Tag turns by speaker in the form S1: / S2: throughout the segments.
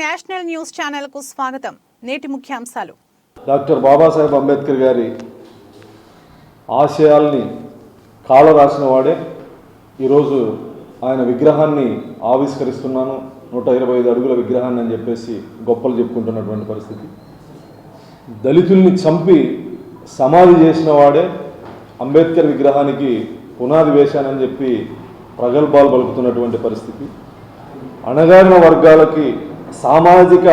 S1: National news ఛానల్కు స్వాగతం. నేటి ముఖ్యాంశాలు.
S2: డాక్టర్ బాబాసాహెబ్ అంబేద్కర్ గారి ఆశయాల్ని కాల రాసిన వాడే ఈరోజు ఆయన విగ్రహాన్ని ఆవిష్కరిస్తున్నాను. నూట ఇరవై ఐదు అడుగుల విగ్రహాన్ని అని చెప్పేసి గొప్పలు చెప్పుకుంటున్నటువంటి పరిస్థితి. దళితుల్ని చంపి సమాధి చేసిన వాడే అంబేద్కర్ విగ్రహానికి పునాది వేశానని చెప్పి ప్రగల్భాలు పలుకుతున్నటువంటి పరిస్థితి. అణగారిన వర్గాలకి సామాజిక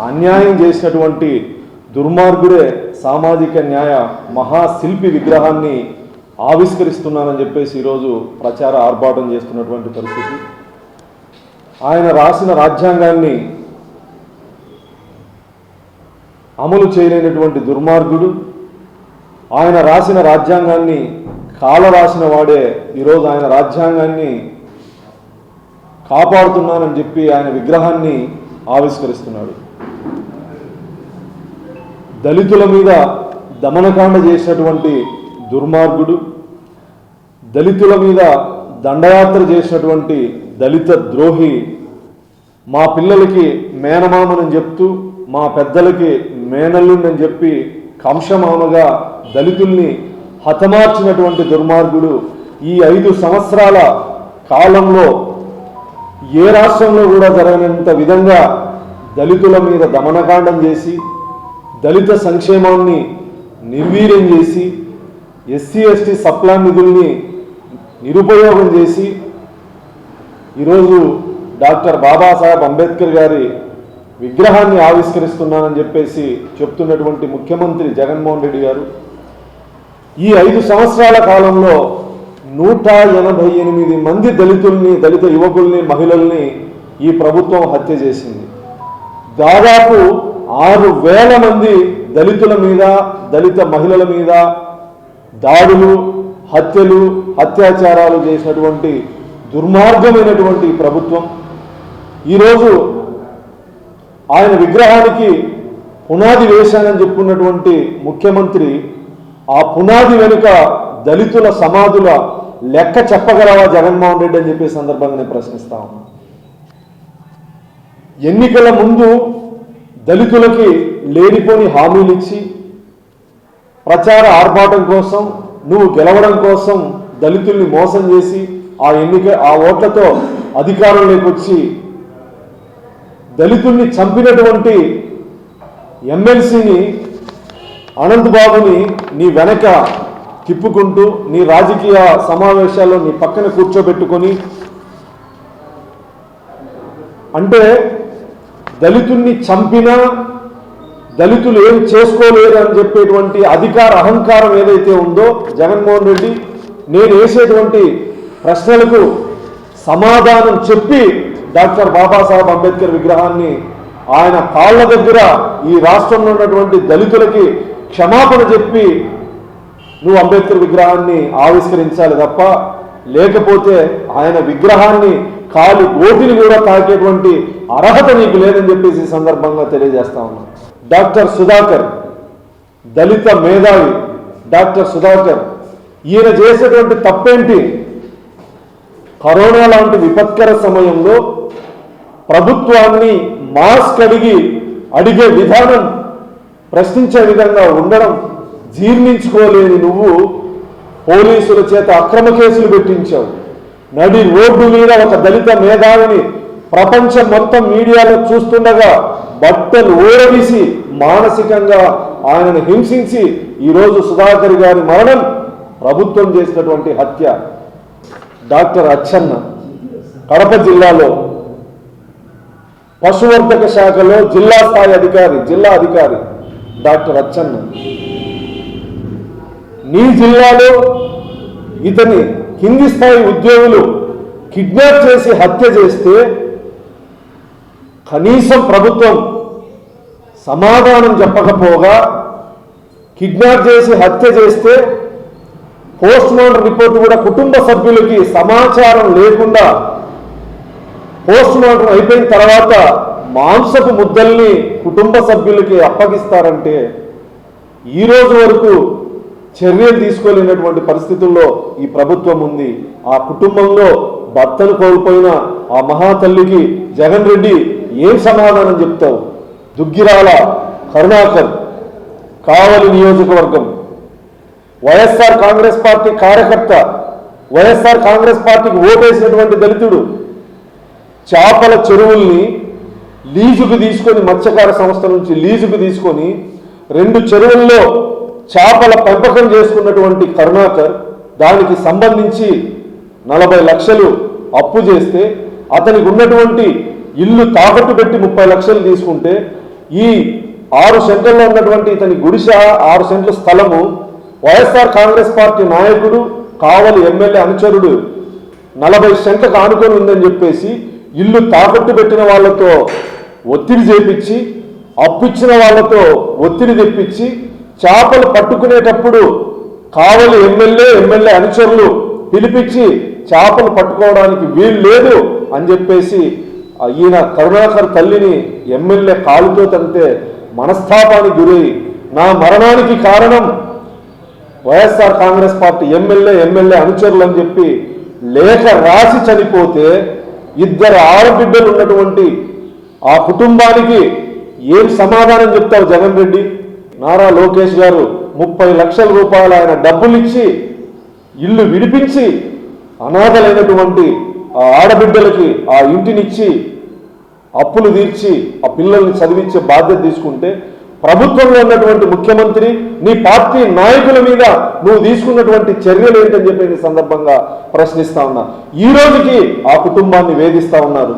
S2: అన్యాయం చేసినటువంటి దుర్మార్గుడే సామాజిక న్యాయ మహాశిల్పి విగ్రహాన్ని ఆవిష్కరిస్తున్నానని చెప్పేసి ఈరోజు ప్రచార ఆర్భాటం చేస్తున్నటువంటి పరిస్థితి. ఆయన రాసిన రాజ్యాంగాన్ని అమలు చేయలేనటువంటి దుర్మార్గుడు. ఆయన రాసిన రాజ్యాంగాన్ని కాల రాసిన వాడే ఈరోజు ఆయన రాజ్యాంగాన్ని కాపాడుతున్నానని చెప్పి ఆయన విగ్రహాన్ని ఆవిష్కరిస్తున్నాడు. దళితుల మీద దమనకాండ చేసినటువంటి దుర్మార్గుడు దళితుల మీద దండయాత్ర చేసినటువంటి దళిత ద్రోహి మా పిల్లలకి మేనమామనని చెప్తూ మా పెద్దలకి మేనల్లుండని చెప్పి కంశమామగా దళితుల్ని హతమార్చినటువంటి దుర్మార్గుడు ఈ ఐదు సంవత్సరాల కాలంలో ఏ రాష్ట్రంలో కూడా జరగనంత విధంగా దళితుల మీద దమనకాండం చేసి దళిత సంక్షేమాన్ని నిర్వీర్యం చేసి ఎస్సీ ఎస్టీ సప్లా నిధుల్ని నిరుపయోగం చేసి ఈరోజు డాక్టర్ బాబాసాహెబ్ అంబేద్కర్ గారి విగ్రహాన్ని ఆవిష్కరిస్తున్నానని చెప్పేసి చెప్తున్నటువంటి ముఖ్యమంత్రి జగన్మోహన్ రెడ్డి గారు ఈ ఐదు సంవత్సరాల కాలంలో నూట ఎనభై ఎనిమిది మంది దళితుల్ని దళిత యువకుల్ని మహిళల్ని ఈ ప్రభుత్వం హత్య చేసింది. దాదాపు ఆరు వేల మంది దళితుల మీద దళిత మహిళల మీద దాడులు హత్యలు అత్యాచారాలు చేసినటువంటి దుర్మార్గమైనటువంటి ప్రభుత్వం. ఈరోజు ఆయన విగ్రహానికి పునాది వేశానని చెప్పుకున్నటువంటి ముఖ్యమంత్రి ఆ పునాది వెనుక దళితుల సమాధుల లెక్క చెప్పగలవా జగన్మోహన్ రెడ్డి అని చెప్పే సందర్భంగా నేను ప్రశ్నిస్తా ఎన్నికల ముందు దళితులకి లేనిపోని హామీలు ఇచ్చి ప్రచార ఆర్భాటం కోసం నువ్వు గెలవడం కోసం దళితుల్ని మోసం చేసి ఆ ఎన్నిక ఆ ఓట్లతో అధికారంలోకి వచ్చి దళితుల్ని చంపినటువంటి ఎమ్మెల్సీని అనంత్ బాబుని నీ వెనక తిప్పుకుంటూ నీ రాజకీయ సమావేశాల్లో నీ పక్కన కూర్చోబెట్టుకొని అంటే దళితుల్ని చంపినా దళితులు ఏం చేసుకోలేదు అని చెప్పేటువంటి అధికార అహంకారం ఏదైతే ఉందో జగన్మోహన్ రెడ్డి నేను వేసేటువంటి ప్రశ్నలకు సమాధానం చెప్పి డాక్టర్ బాబాసాహెబ్ అంబేద్కర్ విగ్రహాన్ని ఆయన కాళ్ళ దగ్గర ఈ రాష్ట్రంలో ఉన్నటువంటి దళితులకి క్షమాపణ చెప్పి నువ్వు అంబేద్కర్ విగ్రహాన్ని ఆవిష్కరించాలి తప్ప లేకపోతే ఆయన విగ్రహాన్ని కాలి గోటిని కూడా తాకేటువంటి అర్హత నీకు లేదని చెప్పేసి సందర్భంగా తెలియజేస్తా ఉన్నాను డాక్టర్ సుధాకర్ దళిత మేధావి డాక్టర్ సుధాకర్ ఈయన చేసేటువంటి తప్పేంటి? కరోనా లాంటి విపత్కర సమయంలో ప్రభుత్వాన్ని మాస్క్ అడిగి అడిగే విధానం ప్రశ్నించే విధంగా ఉండడం జీర్ణించుకోలేని నువ్వు పోలీసుల చేత అక్రమ కేసులు పెట్టించావు. నడి రోడ్డు మీద ఒక దళిత మేధావిని ప్రపంచం మొత్తం మీడియాలో చూస్తుండగా బట్టలు ఊరదీసి మానసికంగా ఆయనను హింసించి ఈరోజు సుధాకర్ గారి మరణం ప్రభుత్వం చేసినటువంటి హత్య. డాక్టర్ అచ్చన్న కడప జిల్లాలో పశువర్ధక శాఖలో జిల్లా స్థాయి అధికారి జిల్లా అధికారి డాక్టర్ అచ్చన్న. నీ జిల్లాలో ఇతని కింది స్థాయి ఉద్యోగులు కిడ్నాప్ చేసి హత్య చేస్తే కనీసం ప్రభుత్వం సమాధానం చెప్పకపోగా కిడ్నాప్ చేసి హత్య చేస్తే పోస్ట్ మార్టం రిపోర్ట్ కూడా కుటుంబ సభ్యులకి సమాచారం లేకుండా పోస్ట్ మార్టం అయిపోయిన తర్వాత మాంసపు ముద్దల్ని కుటుంబ సభ్యులకి అప్పగిస్తారంటే ఈ రోజు వరకు చర్యలు తీసుకోలేనటువంటి పరిస్థితుల్లో ఈ ప్రభుత్వం ఉంది. ఆ కుటుంబంలో భర్తను కోల్పోయిన ఆ మహాతల్లికి జగన్ రెడ్డి ఏం సమాధానం చెప్తావు? దుగ్గిరాల కరుణాకర్ కావలి నియోజకవర్గం. వైఎస్ఆర్ కాంగ్రెస్ పార్టీ కార్యకర్త వైఎస్ఆర్ కాంగ్రెస్ పార్టీకి ఓటేసినటువంటి దళితుడు చేపల చెరువుల్ని లీజుకు తీసుకొని మత్స్యకార సంస్థ నుంచి లీజుకు తీసుకొని రెండు చెరువుల్లో చేపల పెంపకం చేసుకున్నటువంటి కరుణాకర్ దానికి సంబంధించి నలభై లక్షలు అప్పు చేస్తే అతనికి ఉన్నటువంటి ఇల్లు తాకట్టు పెట్టి ముప్పై లక్షలు తీసుకుంటే ఈ ఆరు సెంట్లలో ఉన్నటువంటి ఇతని గుడిస ఆరు సెంట్ల స్థలము వైఎస్ఆర్ కాంగ్రెస్ పార్టీ నాయకుడు కావలి ఎమ్మెల్యే అనుచరుడు నలభై సెంట్లకు ఆనుకొని ఉందని చెప్పేసి ఇల్లు తాకట్టు పెట్టిన వాళ్ళతో ఒత్తిడి చేపించి అప్పిచ్చిన వాళ్ళతో ఒత్తిడి తెప్పించి చేపలు పట్టుకునేటప్పుడు కావలి ఎమ్మెల్యే ఎమ్మెల్యే అనుచరులు పిలిపించి చేపలు పట్టుకోవడానికి వీలు లేదు అని చెప్పేసి ఈయన కరుణాకర్ తల్లిని ఎమ్మెల్యే కాలుతో తగ్గితే మనస్తాపానికి గురై నా మరణానికి కారణం YSR Congress party MLA MLA అనుచరులు అని చెప్పి లేఖ రాసి చనిపోతే ఇద్దరు ఆడబిడ్డలు ఉన్నటువంటి ఆ కుటుంబానికి ఏం సమాధానం చెప్తావు జగన్ రెడ్డి? నారా లోకేష్ గారు ముప్పై లక్షల రూపాయలు ఆయన డబ్బులు ఇచ్చి ఇల్లు విడిపించి అనాథలైనటువంటి ఆ ఆడబిడ్డలకి ఆ ఇంటినిచ్చి అప్పులు తీర్చి ఆ పిల్లల్ని చదివించే బాధ్యత తీసుకుంటే ప్రభుత్వంలో ఉన్నటువంటి ముఖ్యమంత్రి నీ పార్టీ నాయకుల మీద నువ్వు తీసుకున్నటువంటి చర్యలు ఏంటని చెప్పి సందర్భంగా ప్రశ్నిస్తా ఉన్నా. ఈ రోజుకి ఆ కుటుంబాన్ని వేధిస్తా ఉన్నారు.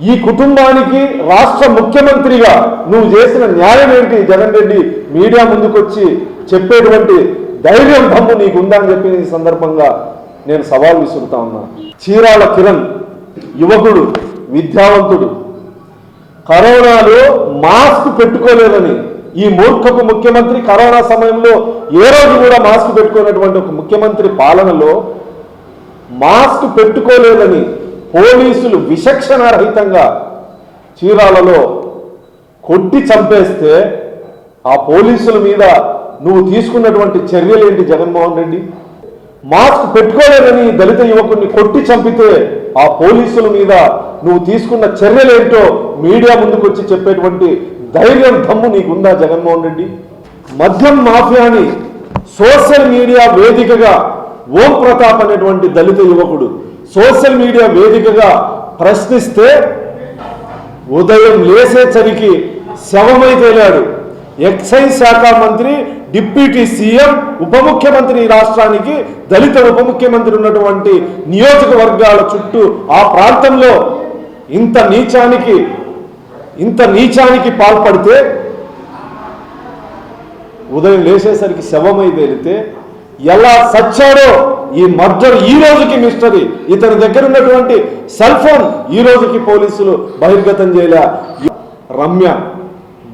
S2: ఈ కుటుంబానికి రాష్ట్ర ముఖ్యమంత్రిగా నువ్వు చేసిన న్యాయం ఏంటి? జగన్ రెడ్డి మీడియా ముందుకొచ్చి చెప్పేటువంటి ధైర్యం దమ్ము నీకు అని చెప్పి ఈ సందర్భంగా నేను సవాల్ విసురుతా ఉన్నా. చీరాల కిరణ్ యువకుడు విద్యావంతుడు. కరోనాలో మాస్క్ పెట్టుకోలేదని ఈ మూర్ఖపు ముఖ్యమంత్రి కరోనా సమయంలో ఏ రోజు కూడా మాస్క్ పెట్టుకున్నటువంటి ఒక ముఖ్యమంత్రి పాలనలో మాస్క్ పెట్టుకోలేదని పోలీసులు విచక్షణారహితంగా చీరాలలో కొట్టి చంపేస్తే ఆ పోలీసుల మీద నువ్వు తీసుకున్నటువంటి చర్యలు ఏంటి జగన్మోహన్ రెడ్డి? మాస్క్ పెట్టుకోలేదని దళిత యువకుడిని కొట్టి చంపితే ఆ పోలీసుల మీద నువ్వు తీసుకున్న చర్యలేంటో మీడియా ముందుకు వచ్చి చెప్పేటువంటి ధైర్యం దమ్ము నీకుందా జగన్మోహన్ రెడ్డి? మద్యం మాఫియాని సోషల్ మీడియా వేదికగా ఓం ప్రతాప్ అనేటువంటి దళిత యువకుడు సోషల్ మీడియా వేదికగా ప్రశ్నిస్తే ఉదయం లేసేసరికి శవమై తేలాడు ఎక్సైజ్ శాఖ మంత్రి డిప్యూటీ సీఎం ఉప ముఖ్యమంత్రి రాష్ట్రానికి దళిత ఉప ముఖ్యమంత్రి ఉన్నటువంటి నియోజకవర్గాల చుట్టూ ఆ ప్రాంతంలో ఇంత నీచానికి ఇంత నీచానికి పాల్పడితే ఉదయం లేచేసరికి శవమై తేలితే ఎలా సచ్చాడో ఈ మర్డర్ ఈ రోజుకి మిస్టరీ. ఇతని దగ్గర ఉన్నటువంటి సెల్ ఫోన్ ఈ రోజుకి పోలీసులు బహిర్గతం చేయలే. రమ్య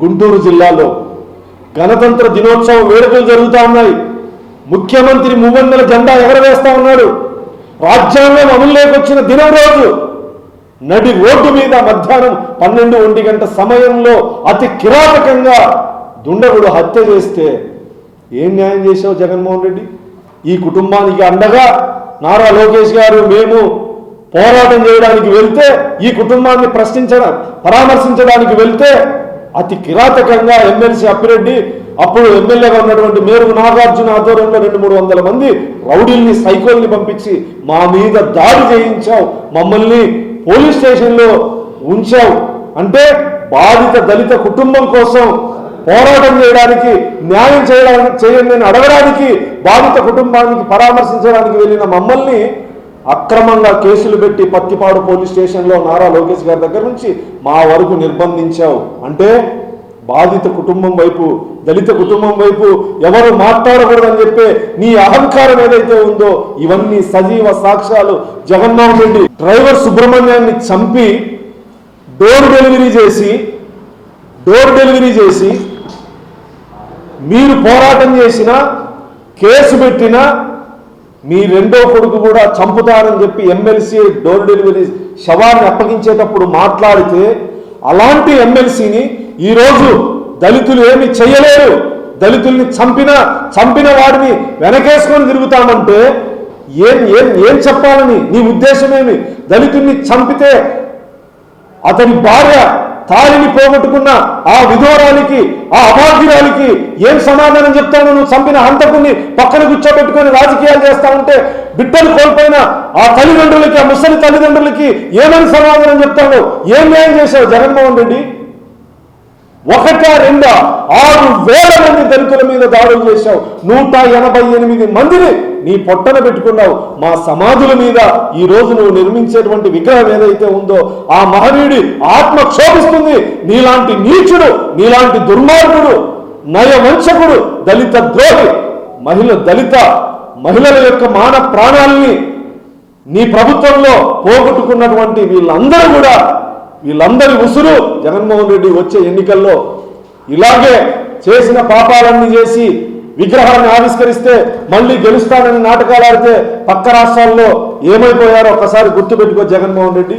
S2: గుంటూరు జిల్లాలో గణతంత్ర దినోత్సవం వేడుకలు జరుగుతూ ఉన్నాయి. ముఖ్యమంత్రి మూవన్నెల జెండా ఎగరవేస్తా ఉన్నాడు. రాజ్యాంగం అమలులోకి వచ్చిన దినం రోజు నడి రోడ్డు మీద మధ్యాహ్నం పన్నెండు ఒంటి గంట సమయంలో అతి కిరాతకంగా దుండగుడు హత్య చేస్తే ఏం న్యాయం చేశావు జగన్మోహన్ రెడ్డి? ఈ కుటుంబానికి అండగా నారా లోకేష్ గారు మేము పోరాటం చేయడానికి వెళ్తే ఈ కుటుంబాన్ని ప్రశ్నించడం పరామర్శించడానికి వెళ్తే అతి కిరాతకంగా ఎమ్మెల్సీ అప్పిరెడ్డి అప్పుడు ఎమ్మెల్యేగా ఉన్నటువంటి మేరుగు నాగార్జున ఆధ్వర్యంలో రెండు మూడు వందల మంది రౌడీల్ని సైకోల్ని పంపించి మా మీద దాడి చేయించావు మమ్మల్ని పోలీస్ స్టేషన్లో ఉంచావు. అంటే బాధిత దళిత కుటుంబం కోసం పోరాటం చేయడానికి న్యాయం చేయడానికి చేయండి అని అడగడానికి బాధిత కుటుంబానికి పరామర్శించడానికి వెళ్ళిన మమ్మల్ని అక్రమంగా కేసులు పెట్టి పత్తిపాడు పోలీస్ స్టేషన్లో నారా లోకేష్ గారి దగ్గర నుంచి మా వరకు నిర్బంధించావు. అంటే బాధిత కుటుంబం వైపు దళిత కుటుంబం వైపు ఎవరు మాట్లాడకూడదని చెప్పే నీ అహంకారం ఏదైతే ఉందో ఇవన్నీ సజీవ సాక్ష్యాలు జగన్మోహన్ రెడ్డి డ్రైవర్ సుబ్రహ్మణ్యాన్ని చంపి డోర్ డెలివరీ చేసి డోర్ డెలివరీ చేసి మీరు పోరాటం చేసిన కేసు పెట్టిన మీ రెండో కొడుకు కూడా చంపుతారని చెప్పి ఎమ్మెల్సీ డోర్ డెలివరీ శవాన్ని అప్పగించేటప్పుడు మాట్లాడితే అలాంటి ఎమ్మెల్సీని ఈరోజు దళితులు ఏమి చేయలేరు. దళితుల్ని చంపిన చంపిన వాడిని వెనకేసుకొని తిరుగుతామంటే ఏం ఏం ఏం చెప్పాలని? నీ ఉద్దేశమేమి దళితుల్ని చంపితే అతని భార్య తాలిని పోగొట్టుకున్న ఆ విధోరానికి ఆ అభాగ్యురాలికి ఏం సమాధానం చెప్తాను నువ్వు చంపిన హంతకుని పక్కన కూర్చోబెట్టుకొని రాజకీయాలు చేస్తా ఉంటే బిడ్డలు కోల్పోయిన ఆ తల్లిదండ్రులకి ఆ ముసలి తల్లిదండ్రులకి ఏమని సమాధానం చెప్తాను ఏం న్యాయం చేశావు జగన్మోహన్ రెడ్డి? ఒకటా రెండా ఆరు వేల మంది దళితుల మీద దాడులు చేశావు. నూట ఎనభై ఎనిమిది మందిని నీ పొట్టన పెట్టుకున్నావు. మా సమాధుల మీద ఈ రోజు నువ్వు నిర్మించేటువంటి విగ్రహం ఏదైతే ఉందో ఆ మహనీయుడి ఆత్మ క్షోభిస్తుంది. నీలాంటి నీచుడు నీలాంటి దుర్మార్గుడు నయవంశకుడు దళిత ద్రోహి మహిళ దళిత మహిళల యొక్క మాన ప్రాణాలని నీ ప్రభుత్వంలో పోగొట్టుకున్నటువంటి వీళ్ళందరూ కూడా వీళ్ళందరి ఉసురు జగన్మోహన్ రెడ్డి వచ్చే ఎన్నికల్లో ఇలాగే చేసిన పాపాలన్నీ చేసి విగ్రహాన్ని ఆవిష్కరిస్తే మళ్ళీ గెలుస్తానని నాటకాలు ఆడితే పక్క రాష్ట్రాల్లో ఏమైపోయారో ఒకసారి గుర్తుపెట్టుకో జగన్మోహన్ రెడ్డి.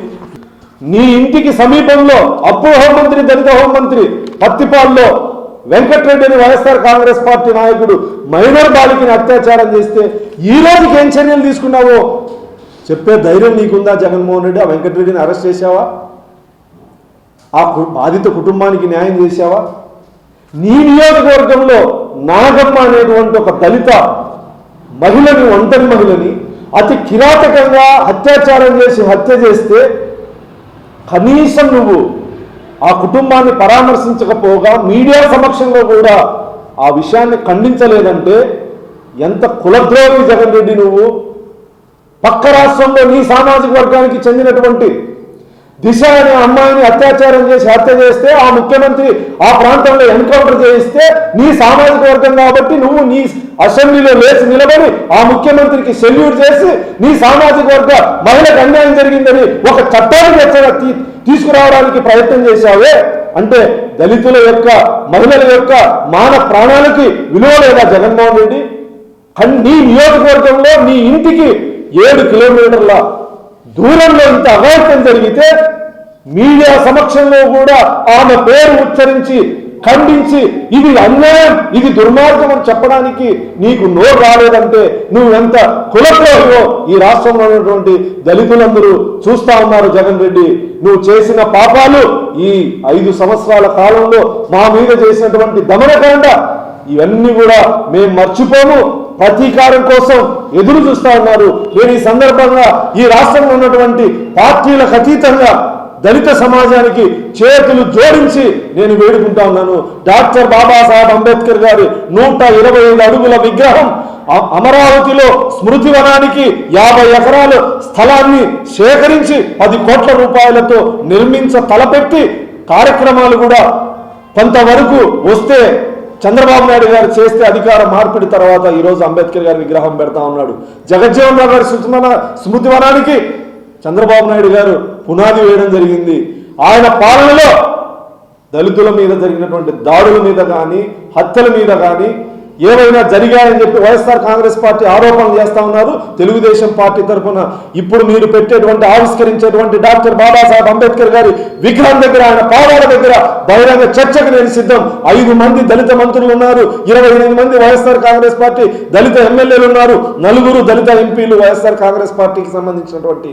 S2: నీ ఇంటికి సమీపంలో అప్పు హోంమంత్రి దళిత హోంమంత్రి పత్తిపాల్లో వెంకట్రెడ్డిని వైఎస్ఆర్ కాంగ్రెస్ పార్టీ నాయకుడు మైనర్ బాలికని అత్యాచారం చేస్తే ఈ రోజుకి ఏం చర్యలు తీసుకున్నావో? చెప్పే ధైర్యం నీకుందా జగన్మోహన్ రెడ్డి? ఆ వెంకటరెడ్డిని అరెస్ట్ చేశావా? ఆ బాధిత కుటుంబానికి న్యాయం చేశావా? నీ నియోజకవర్గంలో నాగమ్మ అనేటువంటి ఒక దళిత మహిళని ఒంటరి మహిళని అతి కిరాతకంగా అత్యాచారం చేసి హత్య చేస్తే కనీసం నువ్వు ఆ కుటుంబాన్ని పరామర్శించకపోగా మీడియా సమక్షంలో కూడా ఆ విషయాన్ని ఖండించలేదంటే ఎంత కులద్రోహి జగన్ రెడ్డి నువ్వు? పక్క రాష్ట్రంలో నీ సామాజిక వర్గానికి చెందినటువంటి దిశ అనే అమ్మాయిని అత్యాచారం చేసి హత్య చేస్తే ఆ ముఖ్యమంత్రి ఆ ప్రాంతంలో ఎన్కౌంటర్ చేయిస్తే నీ సామాజిక వర్గం కాబట్టి నువ్వు నీ అసెంబ్లీలో లేచి నిలబడి ఆ ముఖ్యమంత్రికి సెల్యూట్ చేసి నీ సామాజిక వర్గ మహిళకు అన్యాయం జరిగిందని ఒక చట్టాన్ని తెచ్చ- తీసుకురావడానికి ప్రయత్నం చేశావే? అంటే దళితుల యొక్క మహిళల యొక్క మాన ప్రాణాలకి విలువ లేదా జగన్మోహన్ రెడ్డి? నీ నియోజకవర్గంలో నీ ఇంటికి ఏడు కిలోమీటర్ల దూరంలో ఇంత అఘాయిత్యం జరిగితే మీడియా సమక్షంలో కూడా ఆమె పేరు ఉచ్చరించి ఖండించి ఇది అన్యాయం ఇది దుర్మార్గం అని చెప్పడానికి నీకు నోరు రాలేదంటే నువ్వు ఎంత ఈ రాష్ట్రంలో ఉన్నటువంటి దళితులందరూ చూస్తా ఉన్నారు జగన్ రెడ్డి. నువ్వు చేసిన పాపాలు ఈ ఐదు సంవత్సరాల కాలంలో మా మీద చేసినటువంటి దమనకాండ ఇవన్నీ కూడా మేము మర్చిపోము. ప్రతీకారం కోసం ఎదురు చూస్తా ఉన్నారు. నేను ఈ సందర్భంగా ఈ రాష్ట్రంలో ఉన్నటువంటి పార్టీలకు అతీతంగా దళిత సమాజానికి చేతులు జోడించి నేను వేడుకుంటా ఉన్నాను. డాక్టర్ బాబాసాహెబ్ అంబేద్కర్ గారి నూట ఇరవై ఐదు అడుగుల విగ్రహం అమరావతిలో స్మృతి వనానికి యాభై ఎకరాలు స్థలాన్ని సేకరించి పది కోట్ల రూపాయలతో నిర్మించ తలపెట్టి కార్యక్రమాలు కూడా కొంతవరకు వస్తే చంద్రబాబు నాయుడు గారు చేస్తే అధికార మార్పిడి తర్వాత ఈరోజు అంబేద్కర్ గారి విగ్రహం పెడతా ఉన్నాడు. జగజ్జీవన్ రావు గారి స్మృతివన స్మృతివనానికి చంద్రబాబు నాయుడు గారు పునాది వేయడం జరిగింది. ఆయన పాలనలో దళితుల మీద జరిగినటువంటి దాడుల మీద కానీ హత్యల మీద కానీ ఏవైనా జరిగాయని చెప్పి వైఎస్ఆర్ కాంగ్రెస్ పార్టీ ఆరోపణలు చేస్తా ఉన్నారు. తెలుగుదేశం పార్టీ తరఫున ఇప్పుడు మీరు పెట్టేటువంటి ఆవిష్కరించేటువంటి డాక్టర్ బాబాసాహెబ్ అంబేద్కర్ గారి విగ్రహం దగ్గర ఆయన పాదాల దగ్గర బహిరంగ చర్చకు నేను సిద్ధం. ఐదు మంది దళిత మంత్రులు ఉన్నారు. ఇరవై ఎనిమిది మంది వైఎస్ఆర్ కాంగ్రెస్ పార్టీ దళిత ఎమ్మెల్యేలు ఉన్నారు. నలుగురు దళిత ఎంపీలు వైఎస్ఆర్ కాంగ్రెస్ పార్టీకి సంబంధించినటువంటి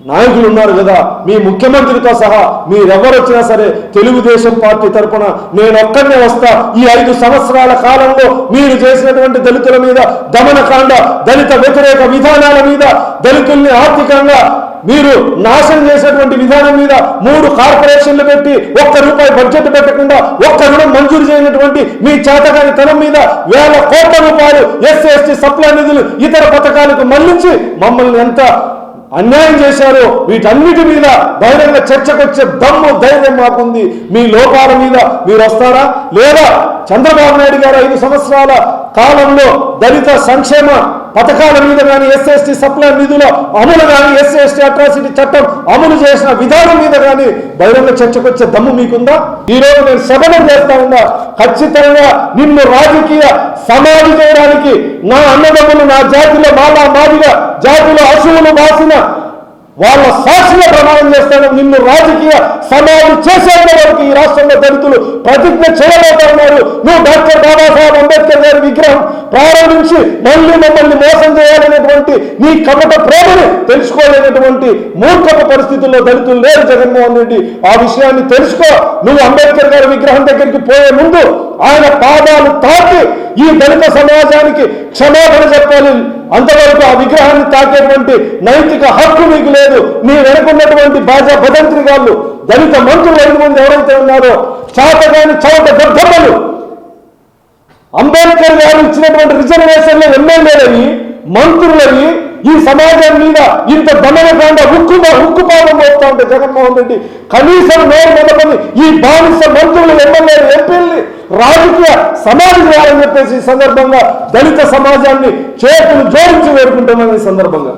S2: నాయకులు ఉన్నారు కదా. మీ ముఖ్యమంత్రితో సహా మీరెవరు వచ్చినా సరే తెలుగుదేశం పార్టీ తరపున నేను ఒక్కనే వస్తా. ఈ ఐదు సంవత్సరాల కాలంలో మీరు చేసినటువంటి దళితుల మీద దమనకాండ దళిత వ్యతిరేక విధానాల మీద దళితుల్ని ఆర్థికంగా మీరు నాశనం చేసేటువంటి విధానం మీద మూడు కార్పొరేషన్లు పెట్టి ఒక్క రూపాయి బడ్జెట్ పెట్టకుండా ఒక్క రుణం మంజూరు చేయనటువంటి మీ చేతగాని తనం మీద వేల కోట్ల రూపాయలు ఎస్సీ ఎస్టీ సప్లై నిధులు ఇతర పథకాలకు మళ్ళించి మమ్మల్ని ఎంత అన్యాయం చేశారో వీటన్నిటి మీద బహిరంగ చర్చకొచ్చే దమ్ము ధైర్యం మాకుంది. మీ లోపాల మీద మీరు వస్తారా లేదా చంద్రబాబు నాయుడు గారు ఐదు సంవత్సరాల కాలంలో దళిత సంక్షేమ పథకాల మీద కానీ ఎస్ఎస్టీ సప్లై నిధుల అమలు కానీ ఎస్ఎస్టీ అట్రాసిటీ చట్టం అమలు చేసిన విధానం మీద కానీ బహిరంగ చర్చకొచ్చే దమ్ము మీకుందా? ఈ రోజు నేను శపథం చేస్తా ఉన్నా ఖచ్చితంగా నిన్ను రాజకీయ సమాధి చేయడానికి నా అన్నదమ్ములు నా జాతిలో మాలా మాదిగా జాతిలో అసువులు మాసిన వాళ్ళ సాక్షిగా ప్రమాణం చేస్తాను నిన్ను రాజకీయ సమాధి చేసేంత వరకు ఈ రాష్ట్రంలో దళితులు ప్రతిజ్ఞ చేయబోతా నువ్వు డాక్టర్ బాబాసాహెబ్ అంబేద్కర్ గారి విగ్రహం ప్రారంభించి మళ్ళీ మమ్మల్ని మోసం చేయాలనేటువంటి నీ కపట ప్రేమని తెలుసుకోలేనటువంటి మూర్ఖపు పరిస్థితుల్లో దళితులు లేరు జగన్మోహన్ రెడ్డి. ఆ విషయాన్ని తెలుసుకో. నువ్వు అంబేద్కర్ గారి విగ్రహం దగ్గరికి పోయే ముందు ఆయన పాదాలు తాకి ఈ దళిత సమాజానికి క్షమాపణ చెప్పాలి. అంతవరకు ఆ విగ్రహాన్ని తాకేటువంటి నైతిక హక్కు మీకు లేదు. మీ వెనుకున్నటువంటి బాజా భదంత్రి గాళ్ళు దళిత మంత్రులు ఐదు మంది ఎవరైతే ఉన్నారో చాతగాని చౌట గర్భములు అంబేద్కర్ గారు ఇచ్చినటువంటి రిజర్వేషన్లు ఎమ్మెల్యేలవి మంత్రులవి ఈ సమాజం మీద ఇంత దమనకాండ ఉక్కు ఉక్కుపాదం పోతా ఉంటే జగన్మోహన్ రెడ్డి కనీసం నేను మొదటి ఈ బానిస మంత్రులు ఎమ్మెల్యేలు ఎంపీల్ని రాజకీయ సమాధి చేయాలని చెప్పేసి ఈ సందర్భంగా దళిత సమాజాన్ని చేతులు జోడించి వేడుకుంటున్నాను ఈ సందర్భంగా.